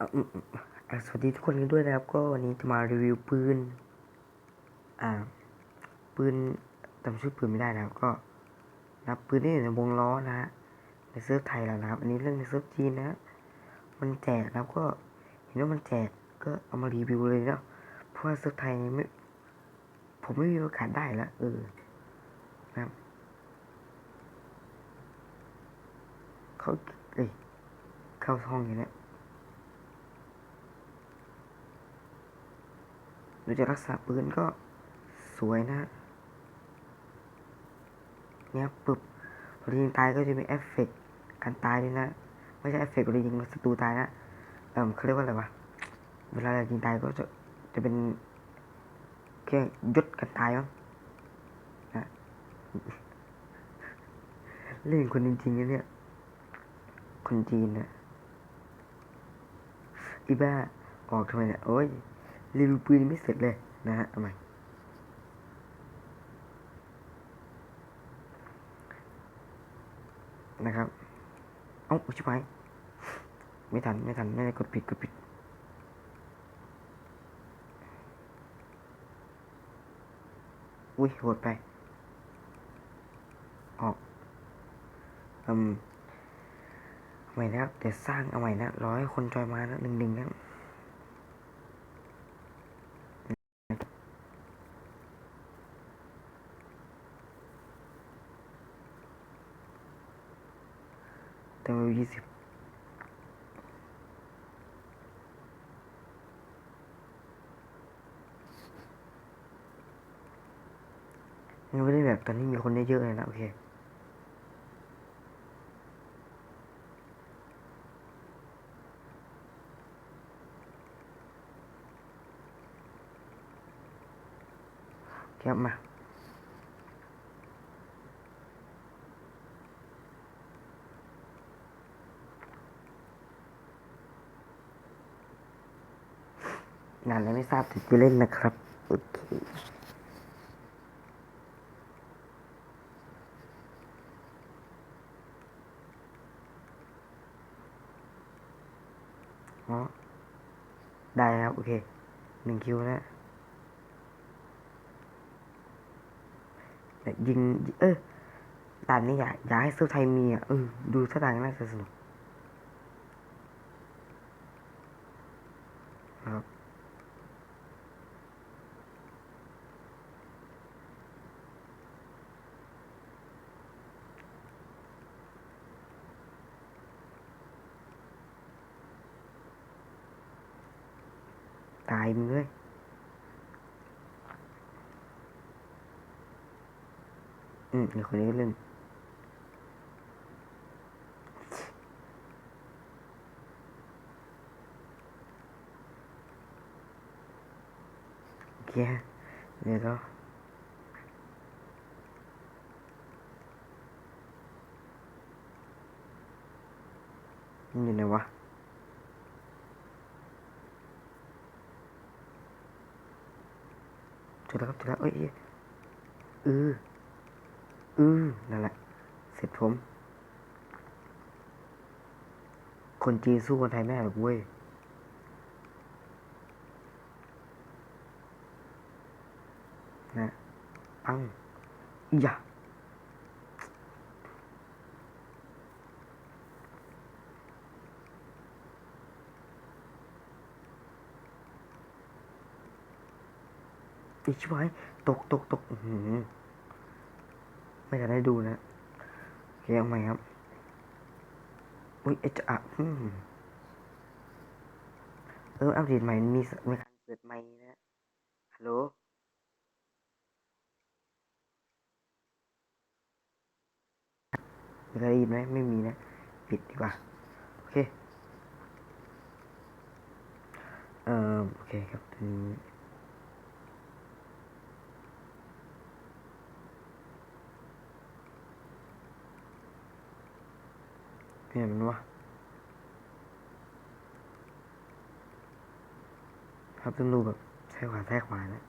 อืมสวัสดีทุกคนกันด้วยนะครับ ก็วันนี้จะมารีวิวปืน อ่า ปืนจำชื่อปืนไม่ได้นะครับ ก็นะครับปืนที่อยู่ในวงล้อนะฮะในเซิร์ฟไทยแล้วนะครับ อันนี้เรื่องในเซิร์ฟจีนนะ มันแจกนะครับก็เห็นว่ามันแจกก็เอามารีวิวเลยเนาะเพราะว่าเซิร์ฟไทยไม่ผมไม่มีโอกาสได้แล้วเออนะครับเขาเอ้ยเข้าห้องอย่างเนี้ ยโดยจะรักษาปืนก็สวยนะเนี่ยปึ๊บพอยิงตายก็จะมีเอฟเฟกต์การตายด้วยนะ ไม่ใช่เอฟเฟกต์เวลายิงศัตรูตายนะเอ่อเขาเรียกว่าอะไรวะเวลายิงตายก็จะจะเป็นเครื่องยศการตายมั้งนะเล่นคนจริงๆนะเนี่ย คนจีนนะอีบ้าออกทำไมเนี่ยโอ้ย รีวิวปืนไม่เสร็จเลยนะฮะเอาใหม่นะครับ เอ้าชิบหายไม่ทัน ไม่ทัน ไม่ได้กดปิด กดปิด อุ้ยโหดไป ออก อืมเอาใหม่นะครับ เดี๋ยวสร้างเอาใหม่นะ ร้อให้คนจอยมานะหนึ่งหนึ่งนะ เต็มยี่สิบยังไม่ได้แบบตอนนี้มีคนได้เยอะเลยนะโอเคครับมา งานอะไรไม่ทราบถึงจะเล่นนะครับ โอเคอ๋อได้แล้วโอเคหนึ่งคิวนะแต่ยิง เออด่านนี้อยากอยากให้เซิร์ฟไทยมีอะเออดูท่าทางน่าจะสนุก ตายมึงเลยอืมเดี๋ยวคนนี้ก็เล่นโอเคเดี๋ยวเนอยู่ไหนวะ เจอแล้วครับเจอแล้วเอ้ยเอืออืออนั่นแหละ เสร็จผม คนจีนสู้คนไทยไม่ได้หรอกเว้ยนะปังอีหยา อีชิบหายตกตกตกไม่อยากได้ดูนะโอเคเอาใหม่ครับอุ้ยเอจะอะเอออัปเดตใหม่มีมีการเปิดไมค์นะฮัลโหลมีใครได้ยินไหมไม่มีนะ ปิดดีกว่า โอเค เอ่อโอเคครับตอน เนี่ยมันวะครับต้องดูแบบใช้ขวาแท้ขวานะ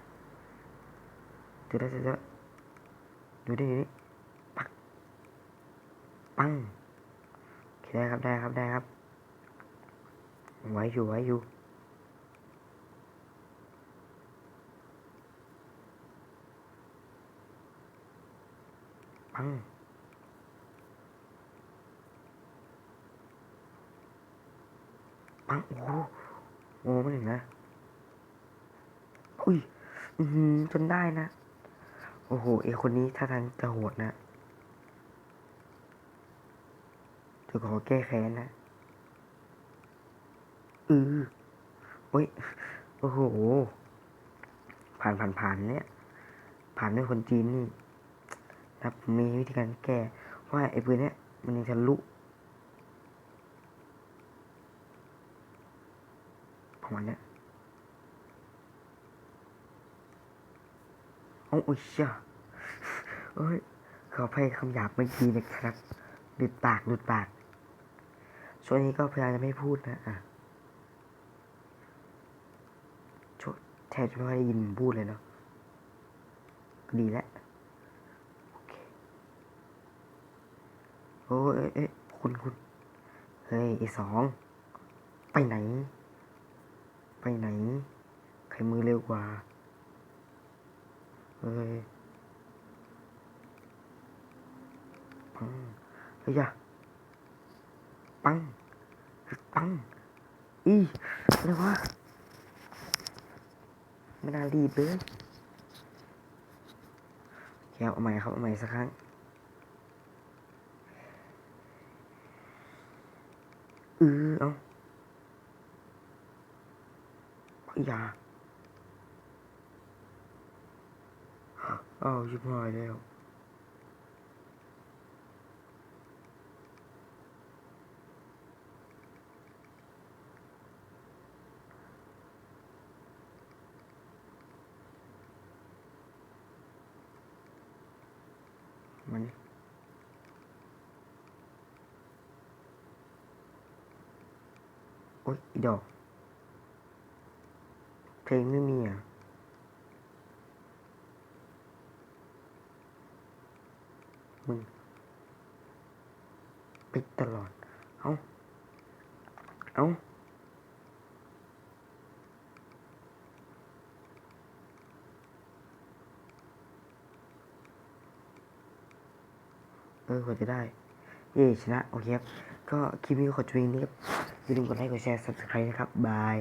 เจอแล้วเจอแล้วดูดิดูดิปักปังโอเคได้ครับได้ครับได้ครับ ไว้อยู่ไว้อยู่ปัง ปังโอ้โหโอ้ไม่ถึงนะ อุ้ยอือหือจนได้นะ โอ้โหไอคนนี้ท่าทางจะโหดนะจะขอแก้แค้นนะอือโอ้ย โอ้โห ผ่านผ่านผ่านเนี่ย ผ่านด้วยคนจีนนี่นะมีวิธีการแก้เพราะว่าไอ้ปืนเนี้ยมันยังทะลุ ประมาณเนี้ยเอาอุ้ยเชี่ยเอ้ยขออภัยคำหยาบเมื่อกี้นะครับหลุดปากหลุดปาก ช่วงนี้ก็พยายามจะไม่พูดนะอะช่วแทบจะไม่ค่อยได้ยินพูดเลยเนาะดีแล้วโอเคโอ้ยเอ้ยเอ้ยคุณคุณเฮ้ยไอสอง ไปไหน ไปไหน ใครมือเร็วกว่า เฮ้ยปังเฮ้ยปัง ปัง อีอะไรวะไม่น่ารีบเลยแค่เอาใหม่ครับ เอาใหม่สักครั้งเออเอา อย่าอ้าวชิบหายแล้ว มานี่โอ๊ยอีดอก เพลงไม่มีอะมึงปิดตลอด เอ้าเอ้าเออควรจะได้ เย่ชนะ โอเคครับ ก็คลิปนี้ก็ขอจบเพียงนี้ครับอย่าลืมกดไลค์ กดแชร์ subscribe นะครับ บาย